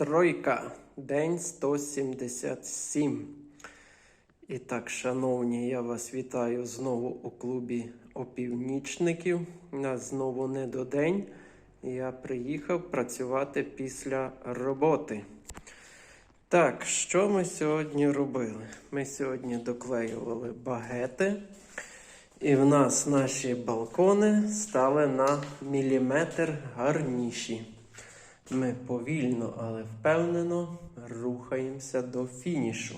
Тройка, день 177. І так, шановні, я вас вітаю знову у клубі опівнічників. У нас знову не до день. Я приїхав працювати після роботи. Так, що ми сьогодні робили? Ми сьогодні доклеювали багети. І в нас наші балкони стали на міліметр гарніші. Ми повільно, але впевнено рухаємося до фінішу.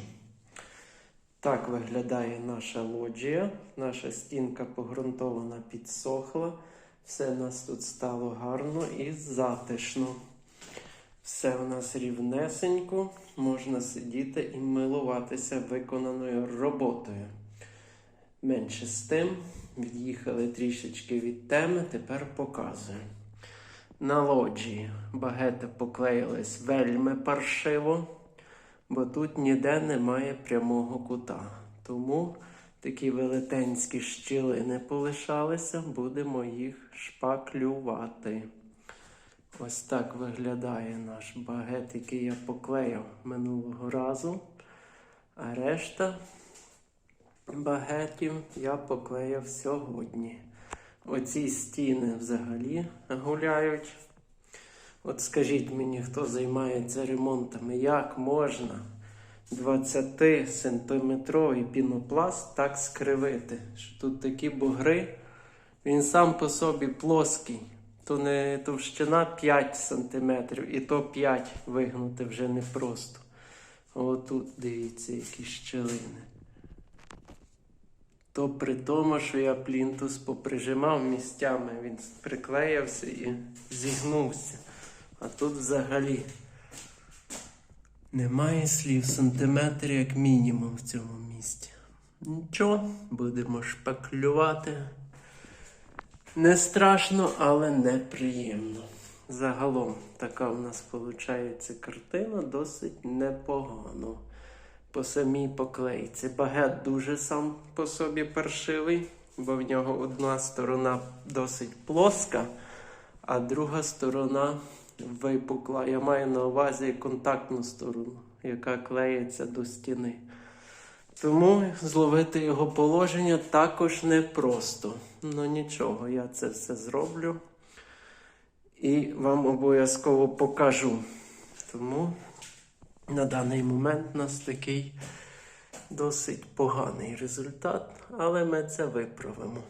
Так виглядає наша лоджія. Наша стінка погрунтована підсохла. Все у нас тут стало гарно і затишно. Все у нас рівнесенько, можна сидіти і милуватися виконаною роботою. Менше з тим, від'їхали трішечки від теми, тепер показую. На лоджії багети поклеїлись вельми паршиво, бо тут ніде немає прямого кута. Тому такі велетенські щілини полишалися, будемо їх шпаклювати. Ось так виглядає наш багет, який я поклеїв минулого разу. А решта багетів я поклеїв сьогодні. Оці стіни взагалі гуляють. От скажіть мені, хто займається ремонтами, як можна 20-сантиметровий пінопласт так скривити? Що тут такі бугри, він сам по собі плоский. То не товщина 5 сантиметрів, і то 5 вигнути вже непросто. А отут дивіться, які щелини. То при тому, що я плінтус поприжимав місцями, він приклеївся і зігнувся. А тут взагалі немає слів сантиметр як мінімум в цьому місці. Нічого, будемо шпаклювати. Не страшно, але неприємно. Загалом така в нас виходить картина досить непогано по самій поклейці. Багет дуже сам по собі паршивий, бо в нього одна сторона досить плоска, а друга сторона випукла. Я маю на увазі контактну сторону, яка клеїться до стіни. Тому зловити його положення також непросто. Ну нічого, я це все зроблю і вам обов'язково покажу. Тому на даний момент у нас такий досить поганий результат, але ми це виправимо.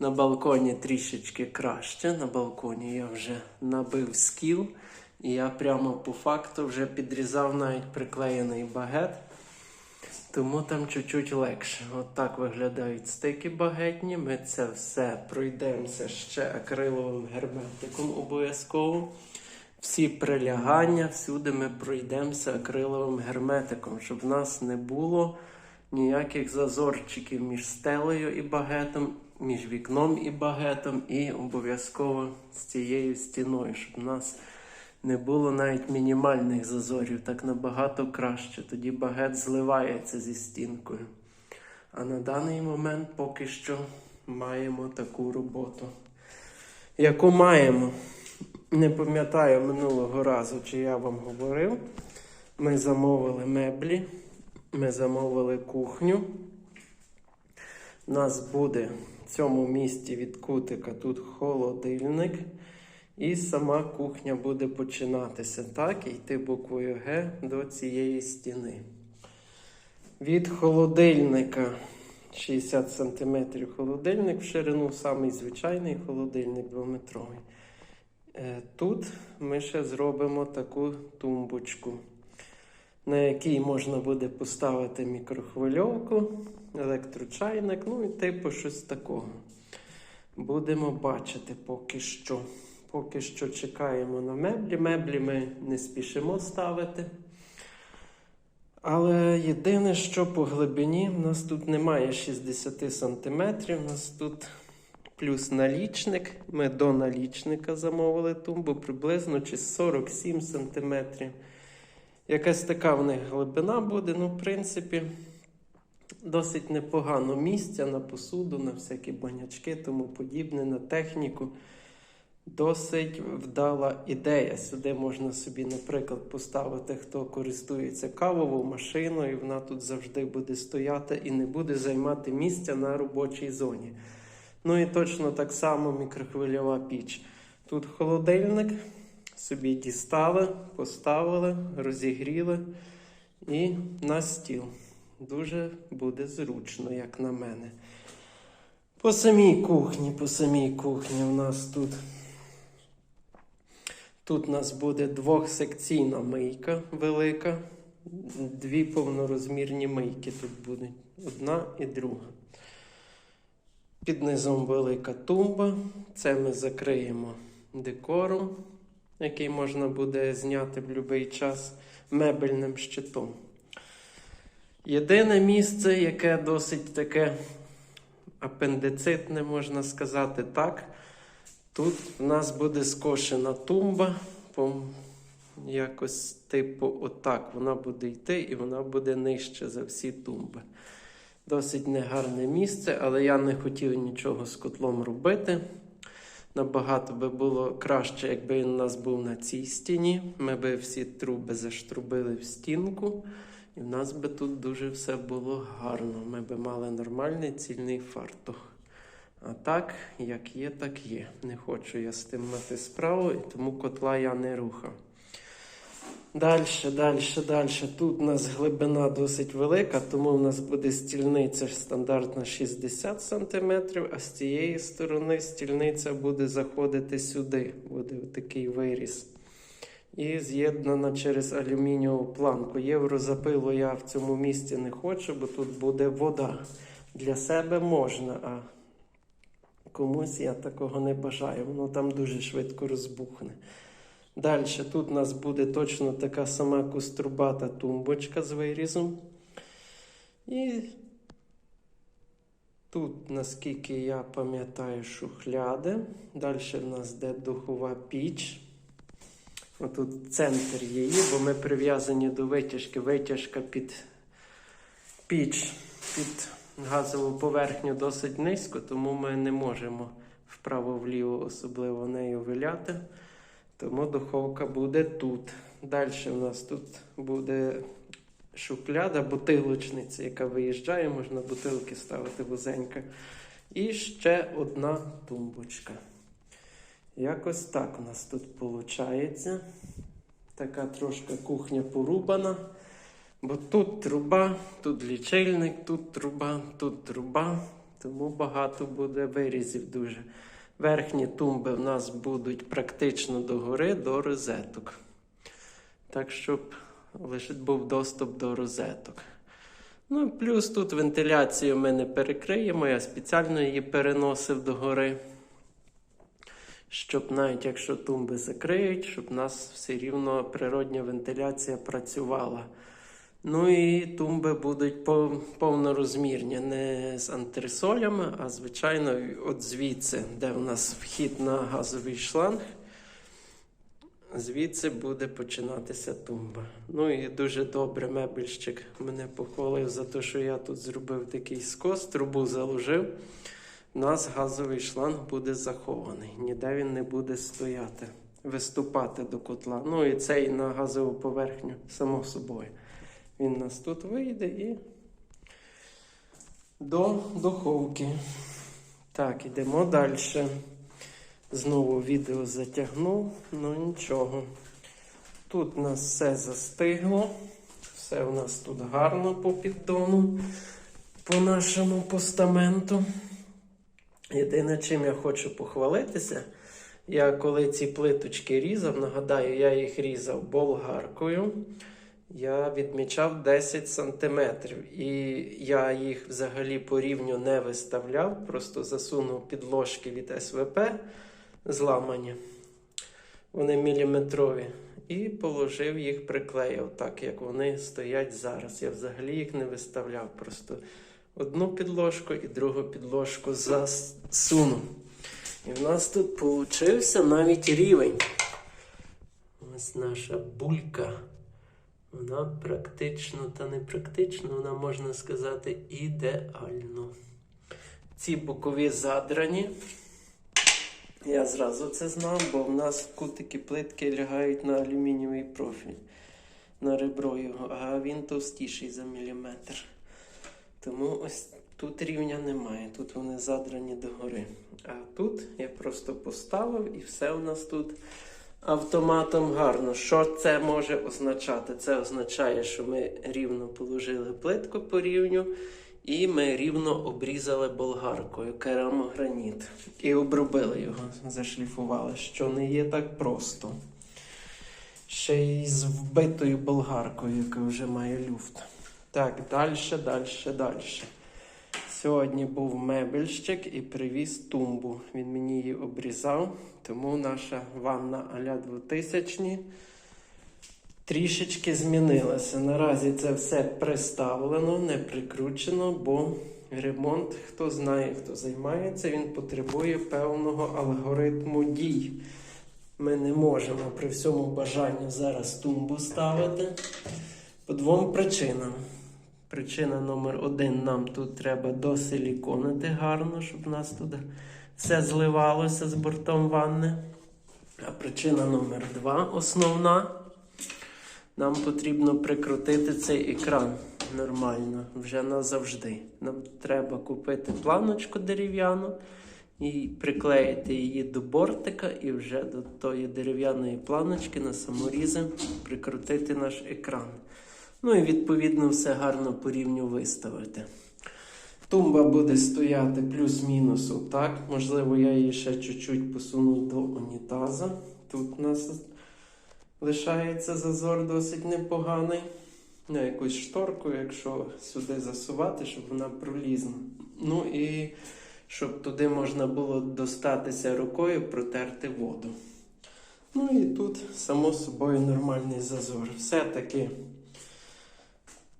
На балконі трішечки краще. На балконі я вже набив скіл, і я прямо по факту вже підрізав навіть приклеєний багет. Тому там чуть-чуть легше. От так виглядають стики багетні. Ми це все пройдемося ще акриловим герметиком обов'язково. Всі прилягання, всюди ми пройдемося акриловим герметиком, щоб в нас не було ніяких зазорчиків між стелею і багетом, між вікном і багетом, і обов'язково з цією стіною, щоб в нас не було навіть мінімальних зазорів, так набагато краще. Тоді багет зливається зі стінкою. А на даний момент поки що маємо таку роботу. Яку маємо? Не пам'ятаю минулого разу, чи я вам говорив. Ми замовили меблі, ми замовили кухню. У нас буде в цьому місті від кутика тут холодильник. І сама кухня буде починатися так, йти буквою Г до цієї стіни. Від холодильника 60 см холодильник в ширину, самий звичайний холодильник 2-метровий. Е, Тут ми ще зробимо таку тумбочку, на якій можна буде поставити мікрохвильовку, електрочайник, ну і типу щось такого. Будемо бачити поки що. Поки що чекаємо на меблі. Меблі ми не спішимо ставити. Але єдине, що по глибині, в нас тут немає 60 см, у нас тут плюс налічник. Ми до налічника замовили тумбу приблизно чи 47 см. Якась така в них глибина буде, ну, в принципі, досить непогано місця на посуду, на всякі банячки, тому подібне, на техніку. Досить вдала ідея. Сюди можна собі, наприклад, поставити, хто користується кавовою машиною, вона тут завжди буде стояти і не буде займати місця на робочій зоні. Ну і точно так само мікрохвильова піч. Тут холодильник, собі дістали, поставили, розігріли і на стіл. Дуже буде зручно, як на мене. По самій кухні, по самій кухні у нас тут. Тут у нас буде двохсекційна мийка велика. Дві повнорозмірні мийки тут будуть. Одна і друга. Під низом велика тумба. Це ми закриємо декором, який можна буде зняти в будь-який час мебельним щитом. Єдине місце, яке досить таке апендицитне, можна сказати так. Тут в нас буде скошена тумба, по якось типу отак. Вона буде йти і вона буде нижче за всі тумби. Досить негарне місце, але я не хотів нічого з котлом робити. Набагато би було краще, якби він у нас був на цій стіні. Ми би всі труби заштрубили в стінку, і в нас би тут дуже все було гарно. Ми би мали нормальний цільний фартух. А так, як є, так є. Не хочу я з тим мати справу, і тому котла я не рухав. Далі, далі, далі. Тут у нас глибина досить велика, тому в нас буде стільниця стандартна 60 см, а з цієї сторони стільниця буде заходити сюди. Буде такий виріз. І з'єднана через алюмінієву планку. Єврозапилу я в цьому місці не хочу, бо тут буде вода. Для себе можна, а комусь я такого не бажаю. Воно там дуже швидко розбухне. Далі тут у нас буде точно така сама кострубата тумбочка з вирізом. І тут, наскільки я пам'ятаю, шухляди. Далі в нас де духова піч. Отут центр її, бо ми прив'язані до витяжки. Витяжка під піч, під газову поверхню досить низько, тому ми не можемо вправо-вліво особливо нею виляти. Тому духовка буде тут. Далі у нас тут буде шухляда, бутилочниця, яка виїжджає, можна бутилки ставити вузенька. І ще одна тумбочка. Якось так у нас тут виходить. Така трошки кухня порубана. Бо тут труба, тут лічильник, тут труба, тут труба. Тому багато буде вирізів дуже. Верхні тумби в нас будуть практично догори до розеток. Так, щоб лише був доступ до розеток. Ну, плюс тут вентиляцію ми не перекриємо, я спеціально її переносив догори. Щоб навіть якщо тумби закриють, щоб у нас все рівно природня вентиляція працювала. Ну і тумби будуть повнорозмірні, не з антресолями, а звичайно, от звідси, де у нас вхід на газовий шланг, звідси буде починатися тумба. Ну і дуже добре мебельщик мене похвалив за те, що я тут зробив такий скос, трубу заложив. У нас газовий шланг буде захований, ніде він не буде стояти, виступати до котла. Ну і цей на газову поверхню, само собою. Він нас тут вийде і до духовки. Так, йдемо далі. Знову відео затягнув, ну нічого. Тут у нас все застигло. Все у нас тут гарно по піддону, по нашому постаменту. Єдине, чим я хочу похвалитися, я коли ці плиточки різав, нагадаю, я їх різав болгаркою. Я відмічав 10 сантиметрів. І я їх взагалі по рівню не виставляв, просто засунув підложки від СВП зламані. Вони міліметрові. І положив їх, приклеїв так, як вони стоять зараз. Я взагалі їх не виставляв. Просто одну підложку і другу підложку засунув. І в нас тут получився навіть рівень. Ось наша булька. Вона практично та не практично, вона можна сказати ідеально. Ці бокові задрані. Я зразу це знав, бо в нас кутики плитки лягають на алюмінієвий профіль, на ребро його, а він товстіший за міліметр. Тому ось тут рівня немає, тут вони задрані догори. А тут я просто поставив і все у нас тут автоматом гарно. Що це може означати? Це означає, що ми рівно положили плитку по рівню. І ми рівно обрізали болгаркою керамограніт. І обробили його, зашліфували, що не є так просто. Ще й з вбитою болгаркою, яка вже має люфт. Так, далі, далі, далі. Сьогодні був мебельщик і привіз тумбу. Він мені її обрізав, тому наша ванна аля 2000 трішечки змінилася. Наразі це все приставлено, не прикручено, бо ремонт, хто знає, хто займається, він потребує певного алгоритму дій. Ми не можемо при всьому бажанні зараз тумбу ставити по двом причинам. Причина номер один: нам тут треба досиліконити гарно, щоб у нас тут все зливалося з бортом ванни. А причина номер два основна. Нам потрібно прикрутити цей екран нормально, вже назавжди. Нам треба купити планочку дерев'яну і приклеїти її до бортика, і вже до тої дерев'яної планочки на саморізи прикрутити наш екран. Ну і відповідно все гарно по рівню виставити. Тумба буде стояти плюс-мінус отак. Можливо, я її ще чуть-чуть посуну до унітаза. Тут у нас лишається зазор досить непоганий. На якусь шторку, якщо сюди засувати, щоб вона пролізла. Ну і щоб туди можна було достатися рукою, протерти воду. Ну і тут, само собою, нормальний зазор. Все-таки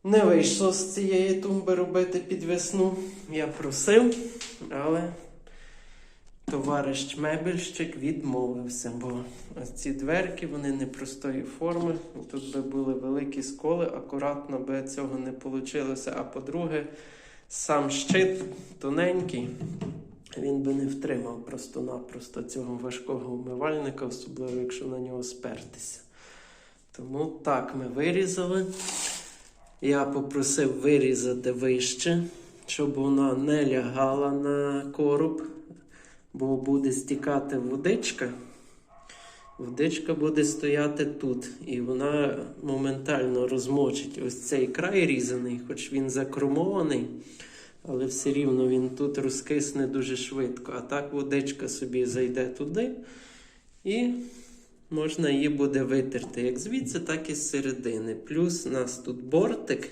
не вийшло з цієї тумби робити під весну. Я просив, але товариш мебельщик відмовився, бо ось ці дверки вони непростої форми. Тут би були великі сколи, акуратно би цього не вийшло. А по-друге, сам щит тоненький, він би не втримав просто-напросто цього важкого умивальника, особливо якщо на нього спертися. Тому так ми вирізали. Я попросив вирізати вище, щоб вона не лягала на короб, бо буде стікати водичка. Водичка буде стояти тут, і вона моментально розмочить ось цей край різаний, хоч він закромований, але все рівно він тут розкисне дуже швидко. А так водичка собі зайде туди і можна її буде витерти як звідси, так і з середини. Плюс у нас тут бортик,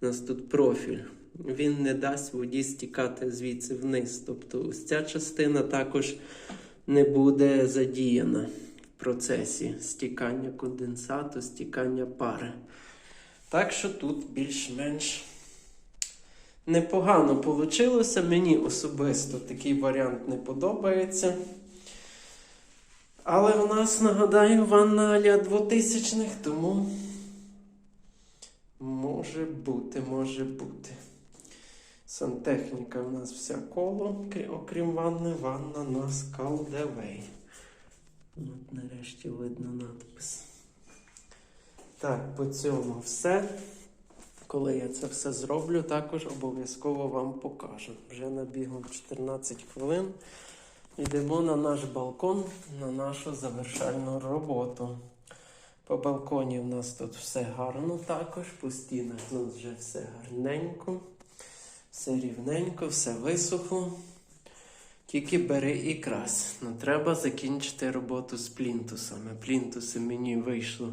у нас тут профіль. Він не дасть воді стікати звідси вниз. Тобто ось ця частина також не буде задіяна в процесі стікання конденсату, стікання пари. Так що тут більш-менш непогано вийшло. Мені особисто такий варіант не подобається. Але у нас, нагадаю, ванна аля 2000-х, тому може бути, може бути. Сантехніка у нас вся коло, окрім ванни, ванна у нас калдевей. От нарешті видно надпис. Так, по цьому все. Коли я це все зроблю, також обов'язково вам покажу. Вже набігло 14 хвилин. Йдемо на наш балкон, на нашу завершальну роботу. По балконі в нас тут все гарно також, по стінах нас вже все гарненько, все рівненько, все висохло. Тільки бери і крась. Ну, треба закінчити роботу з плінтусами. Плінтуси мені вийшло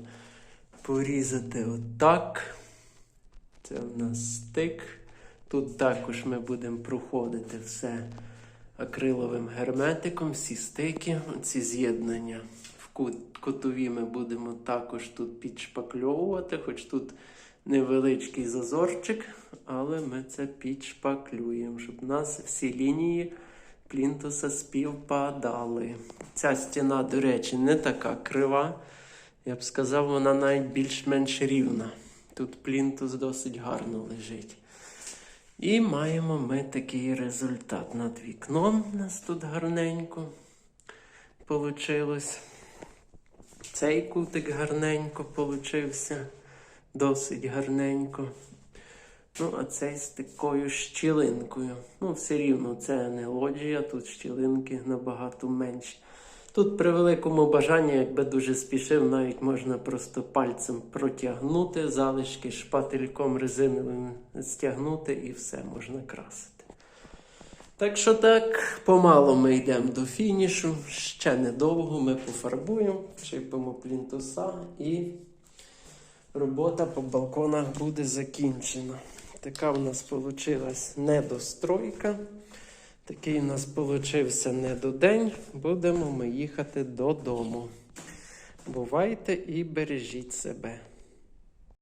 порізати отак. Це в нас стик. Тут також ми будемо проходити все акриловим герметиком, всі стики, ці з'єднання. В кут- кутові ми будемо також тут підшпакльовувати, хоч тут невеличкий зазорчик, але ми це підшпаклюємо, щоб у нас всі лінії плінтуса співпадали. Ця стіна, до речі, не така крива. Я б сказав, вона навіть більш-менш рівна. Тут плінтус досить гарно лежить. І маємо ми такий результат над вікном. У нас тут гарненько. получилось. Цей кутик гарненько получився. Досить гарненько. Ну, а цей з такою щілинкою. Ну, все рівно, це не лоджія, тут щілинки набагато менші. Тут при великому бажанні, якби дуже спішив, навіть можна просто пальцем протягнути, залишки шпательком резиновим стягнути і все можна красити. Так що так, помало ми йдемо до фінішу. Ще недовго ми пофарбуємо, чіпимо плінтуса і робота по балконах буде закінчена. Така в нас вийшла недостройка. Такий у нас получився недодень. Будемо ми їхати додому. Бувайте і бережіть себе.